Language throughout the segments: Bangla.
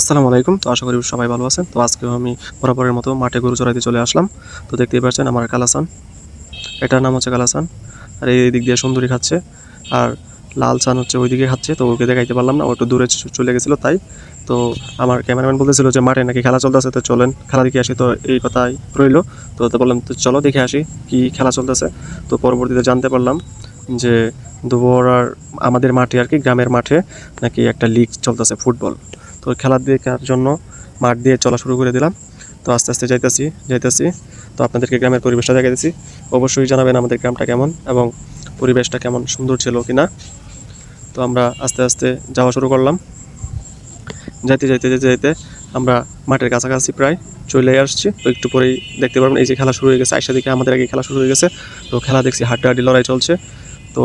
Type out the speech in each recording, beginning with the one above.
আসসালামু আলাইকুম। তো আশা করি সবাই ভালো আছেন। তো আজকেও আমি বরাবরের মতো মাঠে গরু চড়াইতে চলে আসলাম। তো দেখতেই পাচ্ছেন আমার কালাসান। এটার নাম হচ্ছে কালাসান। আর এই দিক দিয়ে সুন্দরী খাচ্ছে। আর লাল চান হচ্ছে ওইদিকে খাচ্ছে। তো ওকে দেখাইতে পারলাম না। ও একটু দূরে চলে গেছিল তাই। তো আমার ক্যামেরাম্যান বলতেছিল যে, মাঠে নাকি খেলা চলতেছে? তো চলেন, খেলা দেখে আসি। তো এই কথাই রইল। তো তো বললাম, তো চলো দেখে আসি কি খেলা চলতেছে? তো পরবর্তীতে জানতে পারলাম যে দুপুর দুবরার আমাদের মাঠে আর কি, গ্রামের মাঠে নাকি একটা লিগ চলতেছে ফুটবল তো খেলা দেখার জন্য মাঠ দিয়ে চলা শুরু করে দিলাম। তো আস্তে আস্তে যাইতেছি যাইতেছি। তো আপনাদেরকে গ্রামের পরিবেশটা দেখাইতেছি। অবশ্যই জানাবেন আমাদের গ্রামটা কেমন এবং পরিবেশটা কেমন, সুন্দর ছিল কি না তো আমরা আস্তে আস্তে যাওয়া শুরু করলাম। যাইতে যাইতে যেতে যেতে আমরা মাঠের কাছাকাছি প্রায় চলে আসছি। তো একটু পরেই দেখতে পারবেন, এই যে খেলা শুরু হয়ে গেছে আইসা দিকে আমাদের আগে খেলা শুরু হয়ে গেছে। তো খেলা দেখছি, হাড্ডাহাড্ডি লড়াই চলছে। তো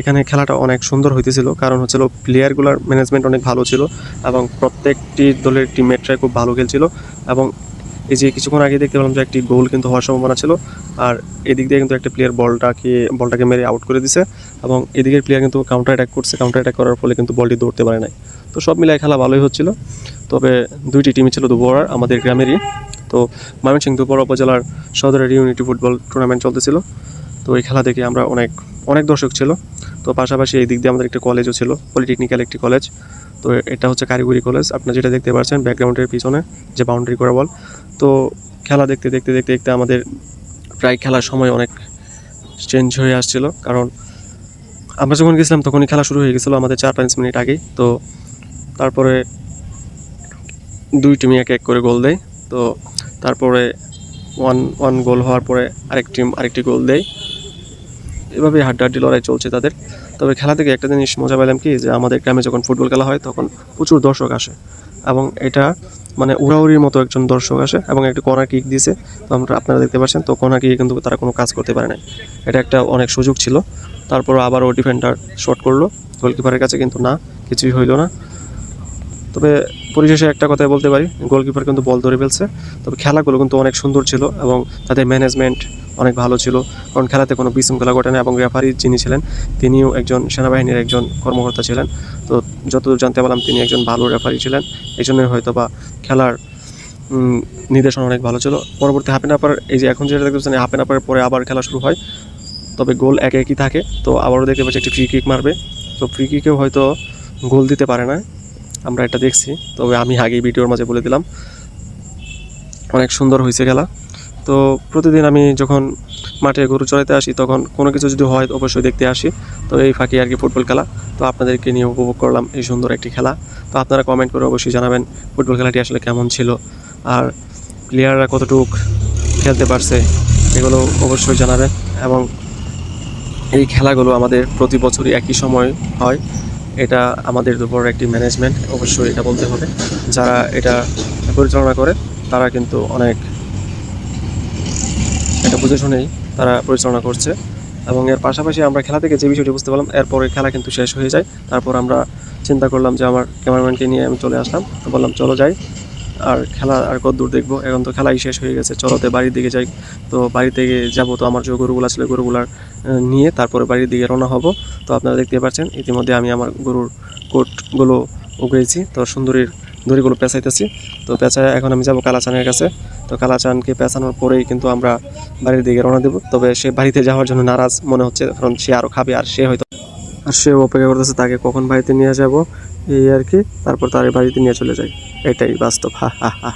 এখানে খেলাটা অনেক সুন্দর হইতেছিল। কারণ হচ্ছিল প্লেয়ারগুলোর ম্যানেজমেন্ট অনেক ভালো ছিল এবং প্রত্যেকটি দলের টিমমেটরাই খুব ভালো খেলছিল এবং এই যে কিছুক্ষণ আগে দেখতে পেলাম যে একটি গোল কিন্তু হওয়ার সম্ভাবনা ছিল আর এদিক দিয়ে কিন্তু একটা প্লেয়ার বলটাকে বলটাকে মেরে আউট করে দিছে এবং এদিকের প্লেয়ার কিন্তু কাউন্টার অ্যাটাক করছে। কাউন্টার অ্যাটাক করার ফলে কিন্তু বলটি দৌড়তে পারে নাই। তো সব মিলিয়ে খেলা ভালোই হচ্ছিল। তবে দুইটি টিমই ছিল দুপুরার আমাদের গ্রামেরই। তো ময়মনসিংহ দুপুর উপজেলার সদরের ইউনিটি ফুটবল টুর্নামেন্ট চলতেছিল। তো এই খেলা দেখে আমরা অনেক অনেক দর্শক ছিল। তো পাশাপাশি এই দিক দিয়ে আমাদের একটা কলেজও ছিল পলিটেকনিক্যাল একটি কলেজ তো এটা হচ্ছে কারিগরি কলেজ আপনারা যেটা দেখতে পাচ্ছেন ব্যাকগ্রাউন্ডের পিছনে যে বাউন্ডারি করা বল। তো খেলা দেখতে দেখতে দেখতে দেখতে আমাদের প্রায় খেলার সময় অনেক চেঞ্জ হয়ে আসছিল। কারণ আমরা যখন গেছিলাম তখনই খেলা শুরু হয়ে গেছিল আমাদের চার পাঁচ মিনিট আগেই। তো তারপরে দুই টিমই এক এক করে গোল দেয়। তো তারপরে ওয়ান ওয়ান গোল হওয়ার পরে আরেক টিম আরেকটি গোল দেয়। এভাবে হাড্ডাহাড্ডি লড়াই চলছে তাদের। তবে খেলা থেকে একটা জিনিস মজা পেলাম কি, যে আমাদের গ্রামে যখন ফুটবল খেলা হয়, তখন প্রচুর দর্শক আসে। এবং এটা মানে উড়াউড়ির মতো একজন দর্শক আসে এবং একটা কর্নার কিক দিয়েছে তো আমরা, আপনারা দেখতে পাচ্ছেন, তো কর্নার কিকে কিন্তু তারা কোনো কাজ করতে পারে না এটা একটা অনেক সুযোগ ছিল। তারপর আবারও ডিফেন্ডার শট করল। গোলকিপারের কাছে কিন্তু না, কিছুই হইল না। তবে পরিশেষে একটা কথাই বলতে পারি গোলকিপার কিন্তু বল ধরে ফেলছে। তবে খেলাগুলো কিন্তু অনেক সুন্দর ছিল এবং তাদের ম্যানেজমেন্ট অনেক ভালো ছিল। কারণ খেলাতে কোনো বিশৃঙ্খলা ঘটে না এবং রেফারি যিনি ছিলেন, তিনিও একজন সেনাবাহিনীর একজন কর্মকর্তা ছিলেন। তো যতদূর জানতে পারলাম, তিনি একজন ভালো রেফারি ছিলেন। এই জন্যই হয়তো বা খেলার নির্দেশনা অনেক ভালো ছিল। পরবর্তী হাফ এন আপার এই যে এখন যেটা দেখতে পাচ্ছেন হাফ এন আপার পরে আবার খেলা শুরু হয়। তবে গোল এক একই থাকে। তো আবারও দেখতে পাচ্ছি, একটি ফ্রি কিক মারবে। তো ফ্রি কিকেও হয়তো গোল দিতে পারে না। আমরা এটা দেখছি। তবে আমি আগেই ভিডিওর মাঝে বলে দিলাম, অনেক সুন্দর হয়েছে খেলা। তো প্রতিদিন আমি যখন মাঠে গরু চড়াইতে আসি, তখন কোনো কিছু যদি হয়, অবশ্যই দেখতে আসি। তো এই ফাঁকি আর কি ফুটবল খেলা। তো আপনাদেরকে নিয়ে উপভোগ করলাম এই সুন্দর একটি খেলা। তো আপনারা কমেন্ট করে অবশ্যই জানাবেন, ফুটবল খেলাটি আসলে কেমন ছিল? আর প্লেয়াররা কতটুক খেলতে পারছে, এগুলো অবশ্যই জানাবেন। এবং এই খেলাগুলো আমাদের প্রতি বছরই একই সময় হয়। এটা আমাদের উপর একটি ম্যানেজমেন্ট অবশ্যই এটা বলতে হবে। যারা এটা পরিচালনা করে, তারা কিন্তু অনেক এটা বুঝে শুনেই তারা পরিচালনা করছে। এবং এর পাশাপাশি আমরা খেলা থেকে যে বিষয়টি বুঝতে পারলাম, এরপরে খেলা কিন্তু শেষ হয়ে যায়। তারপর আমরা চিন্তা করলাম যে আমার ক্যামেরাম্যানকে নিয়ে আমি চলে আসলাম। তো বললাম, চলো যাই। আর খেলা আর কত দূর দেখব? এখন তো খেলাই শেষ হয়ে গেছে। চলোতে বাড়ির দিকে যাই। তো বাড়ি থেকে যাব তো আমার যে গরুগুলা ছিল, গরুগুলার নিয়ে তারপরে বাড়ির দিকে রওনা হব। তো আপনারা দেখতে পাচ্ছেন, ইতিমধ্যে আমি আমার গরুর কোটগুলো উগড়েছি। তো সুন্দরীর দড়িগুলো পেঁচাইতেছি। তো পেঁচায় এখন আমি যাব কালাচানের কাছে। তো কালাচানকে পেঁচানোর পরেই কিন্তু আমরা বাড়ির দিকে রওনা দেবো। তবে সে বাড়িতে যাওয়ার জন্য নারাজ মনে হচ্ছে, কারণ সে আরও খাবে আর সে হয়তো আর সে অপেক্ষা করতেছে, তাকে কখন বাড়িতে নিয়ে যাব? এই আর কি তারপর তার বাড়িতে নিয়ে চলে যায় এটাই বাস্তব হা হা হা।